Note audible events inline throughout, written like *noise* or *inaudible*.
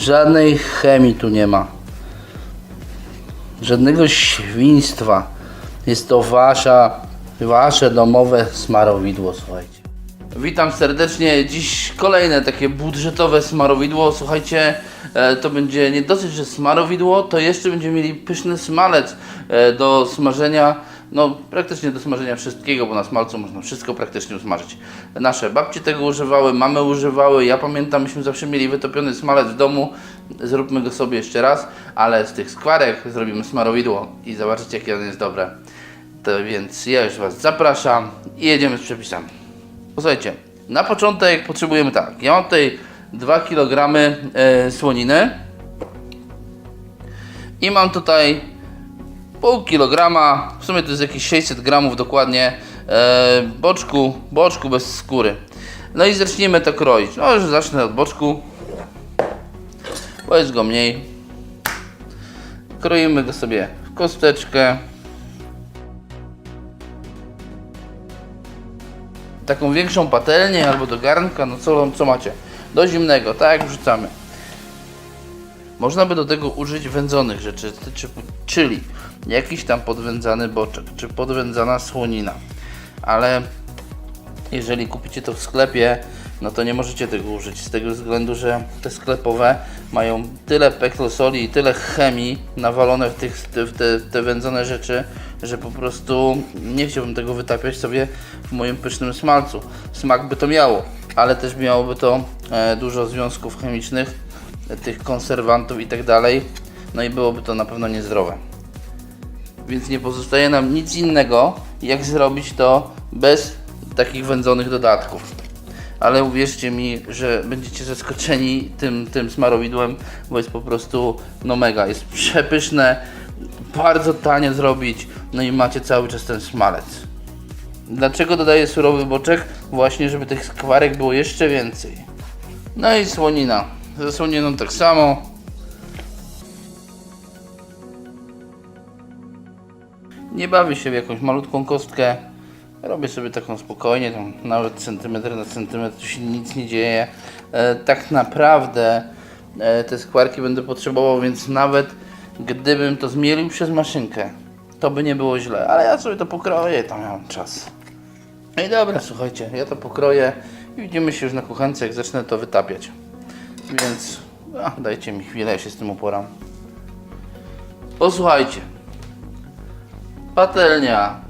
Żadnej chemii tu nie ma. Żadnego świństwa. Jest to wasza, wasze domowe smarowidło, słuchajcie. Witam serdecznie. Dziś kolejne takie budżetowe smarowidło. Słuchajcie, e, to będzie nie dosyć, że smarowidło, to jeszcze będziemy mieli pyszny smalec e, do smażenia. No, praktycznie do smażenia wszystkiego, bo na smalcu można wszystko praktycznie usmażyć. Nasze babcie tego używały, mamy używały. Ja pamiętam, myśmy zawsze mieli wytopiony smalec w domu. Zróbmy go sobie jeszcze raz, ale z tych skwarek zrobimy smarowidło i zobaczycie, jakie ono jest dobre. To więc ja już Was zapraszam i jedziemy z przepisami. Posłuchajcie, na początek potrzebujemy tak. Ja mam tutaj 2 kg e, słoniny i mam tutaj pół kilograma, w sumie to jest jakieś 600 gramów dokładnie, e, boczku, boczku bez skóry. No i zacznijmy to kroić. No już zacznę od boczku, bo jest go mniej. Kroimy go sobie w kosteczkę. taką większą patelnię albo do garnka, no co, co macie? Do zimnego, tak wrzucamy. Można by do tego użyć wędzonych rzeczy, czy, czyli jakiś tam podwędzany boczek, czy podwędzana słonina. Ale jeżeli kupicie to w sklepie, no to nie możecie tego użyć z tego względu, że te sklepowe mają tyle peklosoli i tyle chemii nawalone w, tych, w te, te wędzone rzeczy, że po prostu nie chciałbym tego wytapiać sobie w moim pysznym smalcu. Smak by to miało, ale też miałoby to e, dużo związków chemicznych, tych konserwantów i tak dalej, no i byłoby to na pewno niezdrowe. Więc nie pozostaje nam nic innego, jak zrobić to bez takich wędzonych dodatków. Ale uwierzcie mi, że będziecie zaskoczeni tym, tym smarowidłem, bo jest po prostu no mega. Jest przepyszne, bardzo tanie zrobić, no i macie cały czas ten smalec. Dlaczego dodaję surowy boczek? Właśnie, żeby tych skwarek było jeszcze więcej. No i słonina. Ze słoniną tak samo. Nie bawię się w jakąś malutką kostkę. Robię sobie taką spokojnie, tam nawet centymetr na centymetr, się nic nie dzieje. E, tak naprawdę e, te skwarki będę potrzebował, więc nawet gdybym to zmielił przez maszynkę, to by nie było źle. Ale ja sobie to pokroję, tam mam czas. No i dobra, słuchajcie, ja to pokroję i widzimy się już na kuchence, jak zacznę to wytapiać. Więc a, dajcie mi chwilę, ja się z tym uporam. Posłuchajcie, patelnia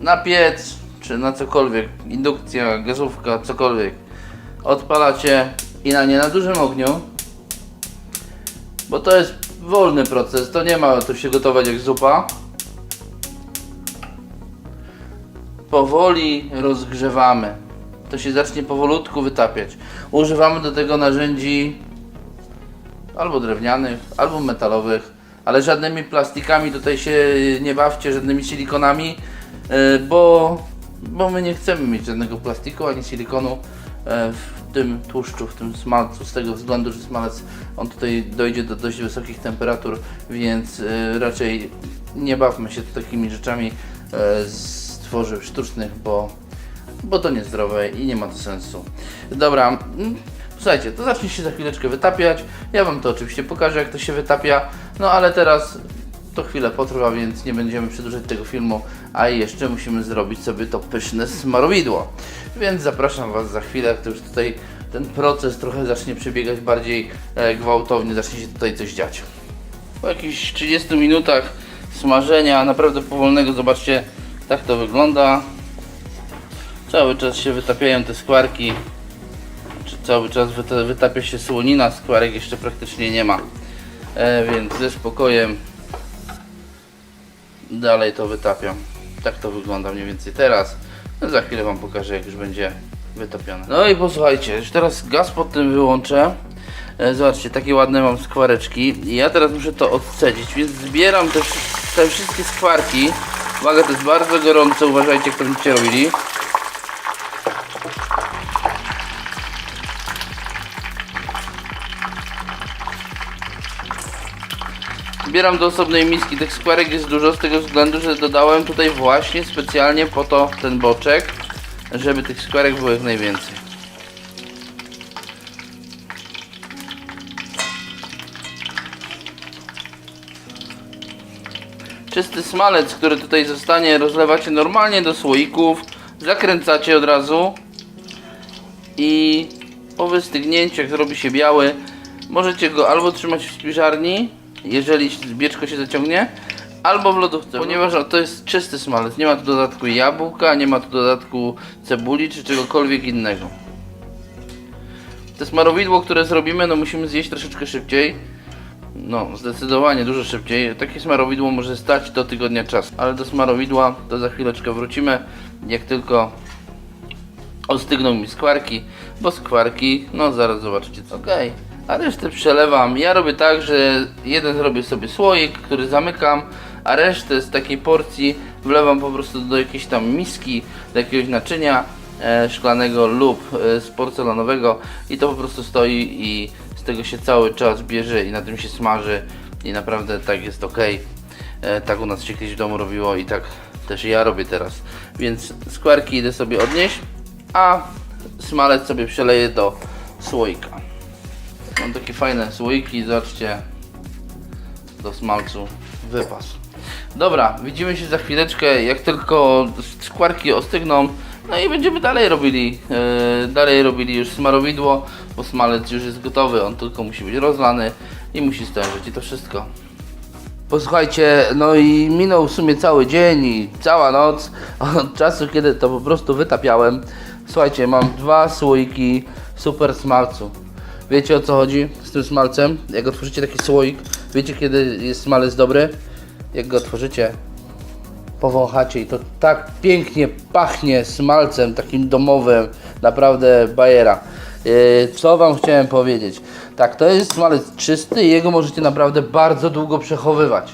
na piec, czy na cokolwiek, indukcja, gazówka, cokolwiek, odpalacie i na nie na dużym ogniu, bo to jest wolny proces, to nie ma tu się gotować jak zupa. Powoli rozgrzewamy. To się zacznie powolutku wytapiać. Używamy do tego narzędzi albo drewnianych, albo metalowych, ale żadnymi plastikami tutaj się nie bawcie, żadnymi silikonami, e, bo, bo my nie chcemy mieć żadnego plastiku ani silikonu e, w tym tłuszczu, w tym smalcu, z tego względu, że smalec on tutaj dojdzie do dość wysokich temperatur, więc e, raczej nie bawmy się takimi rzeczami z tworzyw sztucznych, bo bo to niezdrowe i nie ma to sensu. Dobra, mm, słuchajcie, to zacznie się za chwileczkę wytapiać. Ja Wam to oczywiście pokażę, jak to się wytapia. No ale teraz to chwilę potrwa, więc nie będziemy przedłużać tego filmu, a jeszcze musimy zrobić sobie to pyszne smarowidło. Więc zapraszam Was za chwilę, to już tutaj ten proces trochę zacznie przebiegać bardziej e, gwałtownie, zacznie się tutaj coś dziać. Po jakichś 30 minutach smażenia, naprawdę powolnego, zobaczcie, tak to wygląda. Cały czas się wytapiają te skwarki. Czy cały czas wyta wytapia się słonina, skwarek jeszcze praktycznie nie ma. E, więc ze spokojem dalej to wytapiam. Tak to wygląda mniej więcej teraz. No, za chwilę Wam pokażę jak już będzie wytopione. No i posłuchajcie, już teraz gaz pod tym wyłączę. E, zobaczcie, takie ładne mam skwareczki. Ja teraz muszę to odcedzić, więc zbieram te, te wszystkie skwarki. Uwaga, to jest bardzo gorące, uważajcie jak to będziecie robili. Zbieram do osobnej miski. Tych skwarek jest dużo z tego względu, że dodałem tutaj właśnie specjalnie po to ten boczek, żeby tych skwarek było jak najwięcej. Czysty smalec, który tutaj zostanie, rozlewacie normalnie do słoików, zakręcacie od razu i po wystygnięciu, jak zrobi się biały, możecie go albo trzymać w spiżarni, jeżeli bieczko się zaciągnie, albo w lodówce, ponieważ to jest czysty smalec, nie ma tu dodatku jabłka, nie ma tu dodatku cebuli czy czegokolwiek innego. Te smarowidło, które zrobimy, no musimy zjeść troszeczkę szybciej. No, zdecydowanie dużo szybciej. Takie smarowidło może stać do tygodnia czasu. Ale do smarowidła to za chwileczkę wrócimy, jak tylko ostygną mi skwarki, bo skwarki, no zaraz zobaczycie co. Okej, a resztę przelewam. Ja robię tak, że jeden zrobię sobie słoik, który zamykam, a resztę z takiej porcji wlewam po prostu do jakiejś tam miski, do jakiegoś naczynia e, szklanego lub e, z porcelanowego i to po prostu stoi i z tego się cały czas bierze i na tym się smaży i naprawdę tak jest ok. E, tak u nas się kiedyś w domu robiło i tak też ja robię teraz. Więc skwarki idę sobie odnieść, a smalec sobie przeleję do słoika. Mam takie fajne słoiki, zobaczcie, do smalcu wypas. Dobra, widzimy się za chwileczkę, jak tylko skwarki ostygną, no i będziemy dalej robili, e, dalej robili już smarowidło, bo smalec już jest gotowy, on tylko musi być rozlany i musi stężyć i to wszystko. Posłuchajcie, no i minął w sumie cały dzień i cała noc od czasu, kiedy to po prostu wytapiałem. Słuchajcie, mam dwa słoiki super smalcu. Wiecie o co chodzi z tym smalcem? Jak otworzycie taki słoik, wiecie kiedy jest smalec dobry? Jak go otworzycie, powąchacie i to tak pięknie pachnie smalcem takim domowym, naprawdę bajera. Yy, Co Wam chciałem powiedzieć? Tak, to jest smalec czysty i jego możecie naprawdę bardzo długo przechowywać.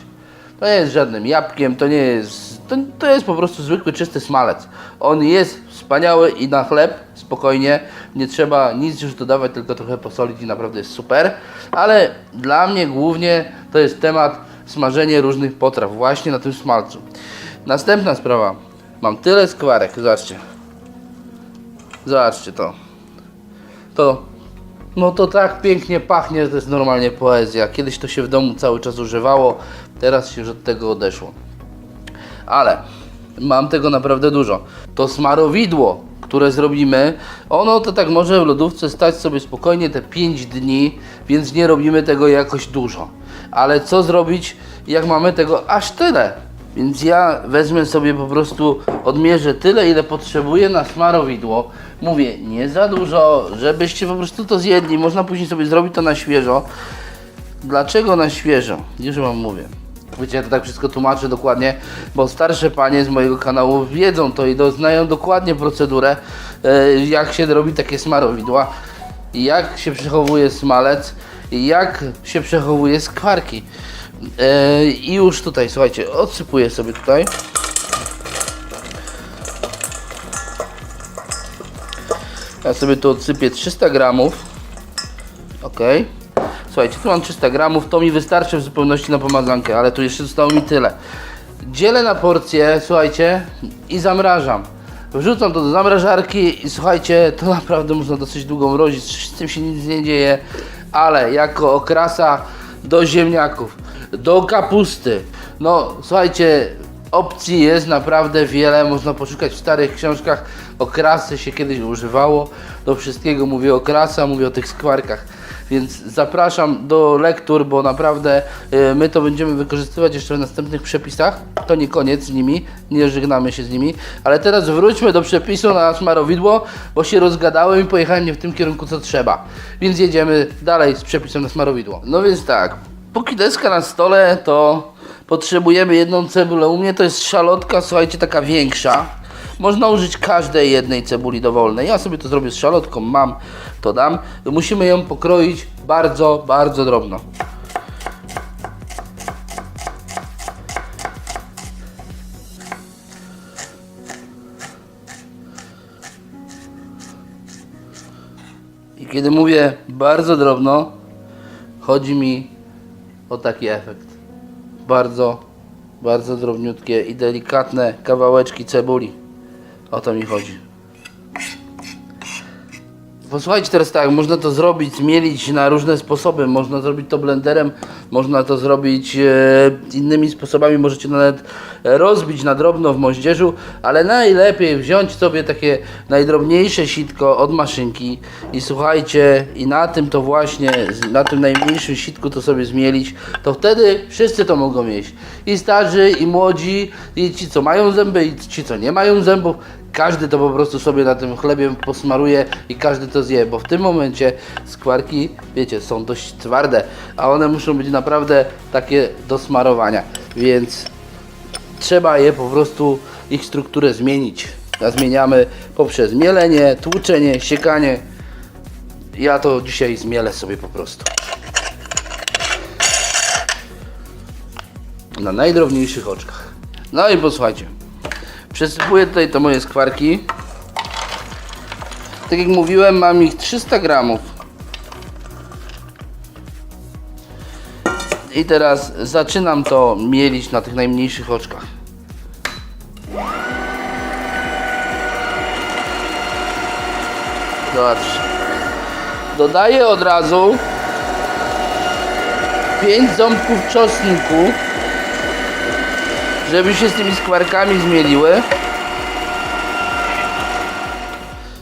To nie jest żadnym jabłkiem, to nie jest. To, to jest po prostu zwykły, czysty smalec. On jest wspaniały i na chleb spokojnie. Nie trzeba nic już dodawać, tylko trochę posolić i naprawdę jest super. Ale dla mnie głównie to jest temat smażenie różnych potraw właśnie na tym smalcu. Następna sprawa. Mam tyle skwarek, zobaczcie. Zobaczcie to. To no to tak pięknie pachnie, że to jest normalnie poezja. Kiedyś to się w domu cały czas używało, teraz się już od tego odeszło. Ale mam tego naprawdę dużo. To smarowidło, które zrobimy, ono to tak może w lodówce stać sobie spokojnie te 5 dni, więc nie robimy tego jakoś dużo. Ale co zrobić, jak mamy tego aż tyle? Więc ja wezmę sobie po prostu, odmierzę tyle, ile potrzebuję na smarowidło. Mówię, nie za dużo, żebyście po prostu to zjedli. Można później sobie zrobić to na świeżo. Dlaczego na świeżo? Już wam mówię. Wiecie, ja to tak wszystko tłumaczę dokładnie, bo starsze panie z mojego kanału wiedzą to i do, znają dokładnie procedurę, e, jak się robi takie smarowidła, jak się przechowuje smalec, jak się przechowuje skwarki. E, I już tutaj, słuchajcie, odsypuję sobie tutaj. Ja sobie tu odsypię 300 gramów. Ok. Słuchajcie, tu mam 300 gramów, to mi wystarczy w zupełności na pomazankę, ale tu jeszcze zostało mi tyle. Dzielę na porcje, słuchajcie, i zamrażam. Wrzucam to do zamrażarki i słuchajcie, to naprawdę można dosyć długo mrozić, z tym się nic nie dzieje, ale jako okrasa do ziemniaków, do kapusty, no słuchajcie, opcji jest naprawdę wiele, można poszukać w starych książkach, okrasy się kiedyś używało, do wszystkiego mówię okrasa, mówię o tych skwarkach. Więc zapraszam do lektur, bo naprawdę y, my to będziemy wykorzystywać jeszcze w następnych przepisach. To nie koniec z nimi, nie żegnamy się z nimi. Ale teraz wróćmy do przepisu na smarowidło, bo się rozgadałem i pojechałem nie w tym kierunku co trzeba. Więc jedziemy dalej z przepisem na smarowidło. No więc tak, póki deska na stole, to potrzebujemy jedną cebulę. U mnie to jest szalotka, słuchajcie, taka większa. Można użyć każdej jednej cebuli dowolnej. Ja sobie to zrobię z szalotką, mam, to dam. Musimy ją pokroić bardzo, bardzo drobno. I kiedy mówię bardzo drobno, chodzi mi o taki efekt. Bardzo, bardzo drobniutkie i delikatne kawałeczki cebuli. O to mi chodzi. Posłuchajcie teraz tak, można to zrobić, zmielić na różne sposoby. Można zrobić to blenderem, można to zrobić e, innymi sposobami. Możecie nawet rozbić na drobno w moździerzu, ale najlepiej wziąć sobie takie najdrobniejsze sitko od maszynki i słuchajcie, i na tym to właśnie, na tym najmniejszym sitku to sobie zmielić, to wtedy wszyscy to mogą jeść. I starzy, i młodzi, i ci co mają zęby, i ci co nie mają zębów. Każdy to po prostu sobie na tym chlebie posmaruje i każdy to zje, bo w tym momencie skwarki, wiecie, są dość twarde, a one muszą być naprawdę takie do smarowania, więc trzeba je po prostu, ich strukturę zmienić. A zmieniamy poprzez mielenie, tłuczenie, siekanie. Ja to dzisiaj zmielę sobie po prostu. Na najdrobniejszych oczkach. No i posłuchajcie. Przesypuję tutaj to moje skwarki. Tak jak mówiłem, mam ich 300 gramów. I teraz zaczynam to mielić na tych najmniejszych oczkach. Zobaczcie. Dodaję od razu 5 ząbków czosnku, żeby się z tymi skwarkami zmieliły.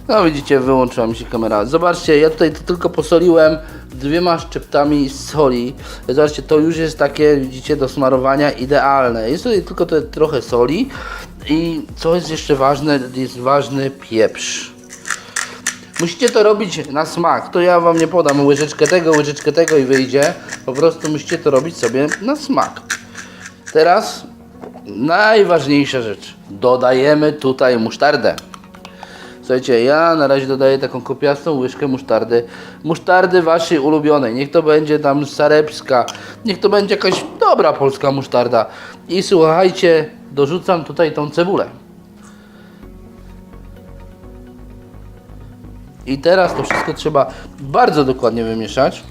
No widzicie, wyłączyła mi się kamera. Zobaczcie, ja tutaj tylko posoliłem dwiema szczyptami soli. Zobaczcie, to już jest takie, widzicie, do smarowania idealne. Jest tutaj tylko te, trochę soli i co jest jeszcze ważne, jest ważny pieprz. Musicie to robić na smak. To ja wam nie podam łyżeczkę tego, łyżeczkę tego i wyjdzie. Po prostu musicie to robić sobie na smak. Teraz najważniejsza rzecz. Dodajemy tutaj musztardę. Słuchajcie, ja na razie dodaję taką kopiastą łyżkę musztardy. Musztardy waszej ulubionej. Niech to będzie tam sarepska. Niech to będzie jakaś dobra polska musztarda. I słuchajcie, dorzucam tutaj tą cebulę. I teraz to wszystko trzeba bardzo dokładnie wymieszać.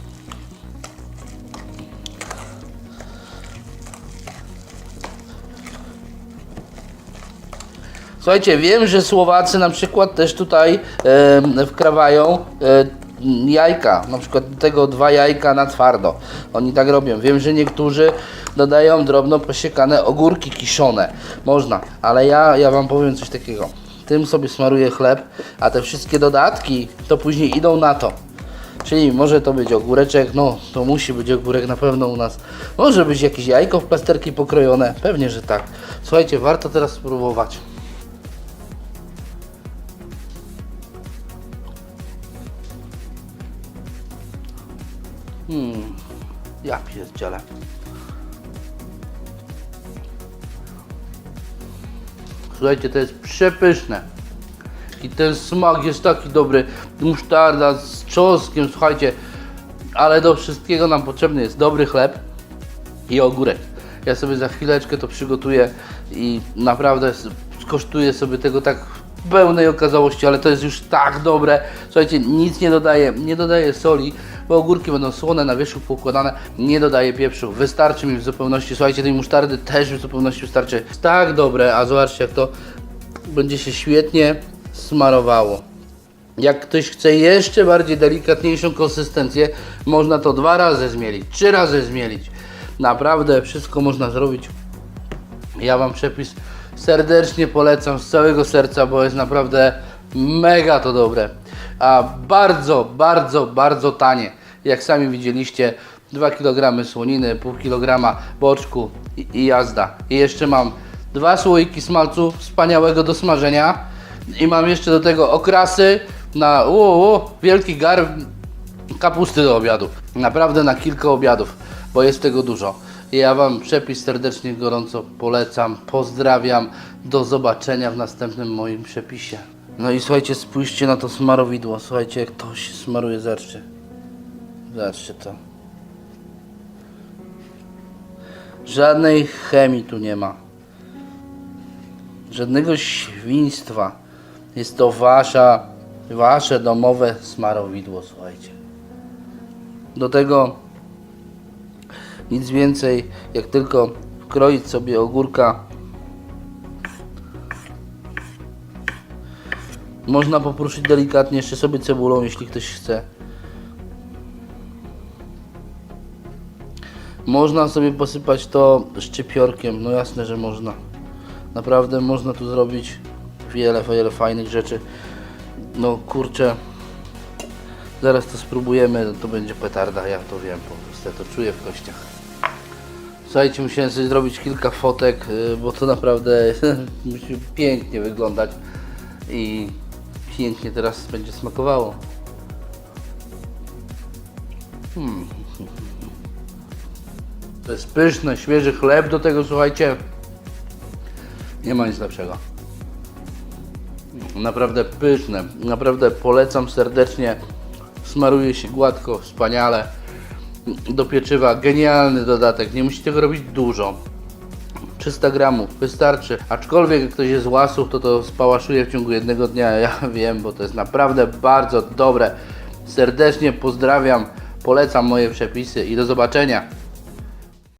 Słuchajcie, wiem, że Słowacy na przykład też tutaj e, wkrawają e, jajka, na przykład tego dwa jajka na twardo. Oni tak robią. Wiem, że niektórzy dodają drobno posiekane ogórki kiszone. Można, ale ja, ja Wam powiem coś takiego. Tym sobie smaruję chleb, a te wszystkie dodatki to później idą na to. Czyli może to być ogóreczek, no to musi być ogórek na pewno u nas. Może być jakieś jajko w plasterki pokrojone, pewnie, że tak. Słuchajcie, warto teraz spróbować. Hmm, ja pierdzielę. Słuchajcie, to jest przepyszne. I ten smak jest taki dobry. Musztarda z czosnkiem, słuchajcie. Ale do wszystkiego nam potrzebny jest dobry chleb i ogórek. Ja sobie za chwileczkę to przygotuję i naprawdę skosztuję sobie tego tak w pełnej okazałości, ale to jest już tak dobre. Słuchajcie, nic nie dodaję, nie dodaję soli, bo ogórki będą słone, na wierzchu poukładane, nie dodaję pieprzu. Wystarczy mi w zupełności, słuchajcie, tej musztardy też w zupełności wystarczy. Tak dobre, a zobaczcie jak to będzie się świetnie smarowało. Jak ktoś chce jeszcze bardziej delikatniejszą konsystencję, można to dwa razy zmielić, trzy razy zmielić. Naprawdę wszystko można zrobić. Ja Wam przepis serdecznie polecam z całego serca, bo jest naprawdę mega to dobre. A bardzo, bardzo, bardzo tanie. Jak sami widzieliście, 2 kg słoniny, pół kg boczku i, i jazda. I jeszcze mam dwa słoiki smalcu wspaniałego do smażenia. I mam jeszcze do tego okrasy na wielki gar kapusty do obiadu. Naprawdę na kilka obiadów, bo jest tego dużo. Ja Wam przepis serdecznie gorąco polecam. Pozdrawiam. Do zobaczenia w następnym moim przepisie. No i słuchajcie, spójrzcie na to smarowidło. Słuchajcie, jak to się smaruje. Zobaczcie. Zobaczcie to. Żadnej chemii tu nie ma. Żadnego świństwa. Jest to wasza, wasze domowe smarowidło, słuchajcie. Do tego nic więcej, jak tylko wkroić sobie ogórka Można popruszyć delikatnie jeszcze sobie cebulą, jeśli ktoś chce. Można sobie posypać to szczypiorkiem, no jasne, że można. Naprawdę można tu zrobić wiele, wiele fajnych rzeczy. No kurczę, zaraz to spróbujemy, to będzie petarda, ja to wiem, po prostu to czuję w kościach. Słuchajcie, musiałem sobie zrobić kilka fotek, y, bo to naprawdę *laughs* musi pięknie wyglądać i pięknie teraz będzie smakowało. Hmm. To jest pyszne, świeży chleb do tego, słuchajcie. Nie ma nic lepszego. Naprawdę pyszne. Naprawdę polecam serdecznie. Smaruje się gładko, wspaniale. Do pieczywa genialny dodatek. Nie musicie tego robić dużo. 300 gramów wystarczy. Aczkolwiek jak ktoś jest z łasów, to to spałaszuje w ciągu jednego dnia. *laughs* Ja wiem, bo to jest naprawdę bardzo dobre. Serdecznie pozdrawiam. Polecam moje przepisy i do zobaczenia.